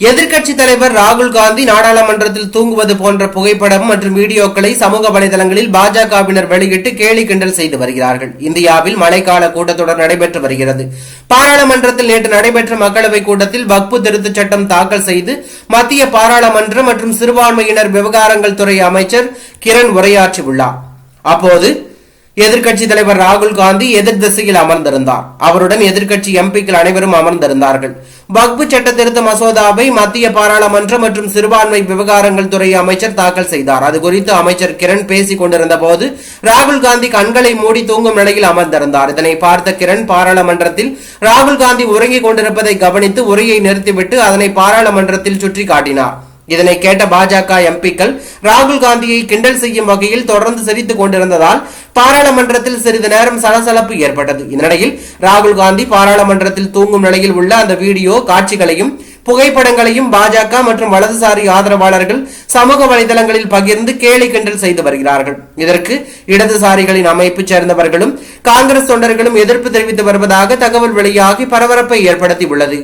எதிர்க்கட்சி தலைவர் ராகுல் காந்தி நாடாளுமன்றத்தில் தூங்குவது போன்ற புகைப்படம் மற்றும் வீடியோக்களை சமூக வலைதளங்களில் பாஜகவினர் வெளியிட்டு கேலி கிண்டல் செய்து வருகிறார்கள். இந்தியாவில் மழைக்கால கூட்டத்தொடர் நடைபெற்று வருகிறது. பாராளுமன்றத்தில் நேற்று நடைபெற்ற மக்களவை கூட்டத்தில் வக்பு திருத்தச் சட்டம் தாக்கல் செய்து மத்திய பாராளுமன்ற மற்றும் சிறுபான்மையினர் விவகாரங்கள் துறை அமைச்சர் கிரண் உரையாற்றியுள்ளார். அப்போது எதிர்க்கட்சி தலைவர் ராகுல் காந்தி எதிர் திசையில் அமர்ந்திருந்தார். அவருடன் எதிர்கட்சி எம்பிக்கள் அனைவரும் அமர்ந்திருந்தார்கள். வக்பு சட்ட திருத்த மசோதாவை மத்திய பாராளுமன்ற மற்றும் சிறுபான்மை விவகாரங்கள் துறை அமைச்சர் தாக்கல் செய்தார். அது குறித்து அமைச்சர் கிரண் பேசிக் கொண்டிருந்த போது ராகுல் காந்தி கண்களை மூடி தூங்கும் நிலையில் அமர்ந்திருந்தார். இதனை பார்த்த கிரண் பாராளுமன்றத்தில் ராகுல் காந்தி உறங்கிக் கொண்டிருப்பதை கவனித்து உரையை நிறுத்திவிட்டு அதனை பாராளுமன்றத்தில் சுற்றி காட்டினார். இதனை கேட்ட பாஜக எம்பிக்கள் ராகுல் காந்தியை கிண்டல் செய்யும் வகையில் தொடர்ந்து சிரித்துக் கொண்டிருந்ததால் பாராளுமன்றத்தில் சிறிது நேரம் சலசலப்பு ஏற்பட்டது. இந்நிலையில் ராகுல் காந்தி பாராளுமன்றத்தில் தூங்கும் நிலையில் உள்ள அந்த வீடியோ காட்சிகளையும் புகைப்படங்களையும் பாஜக மற்றும் வலதுசாரி ஆதரவாளர்கள் சமூக வலைதளங்களில் பகிர்ந்து கேலி கிண்டல் செய்து வருகிறார்கள். இதற்கு இடதுசாரிகளின் அமைப்பு சேர்ந்தவர்களும் காங்கிரஸ் தொண்டர்களும் எதிர்ப்பு தெரிவித்து வருவதாக தகவல் வெளியாகி பரபரப்பை ஏற்படுத்தி உள்ளது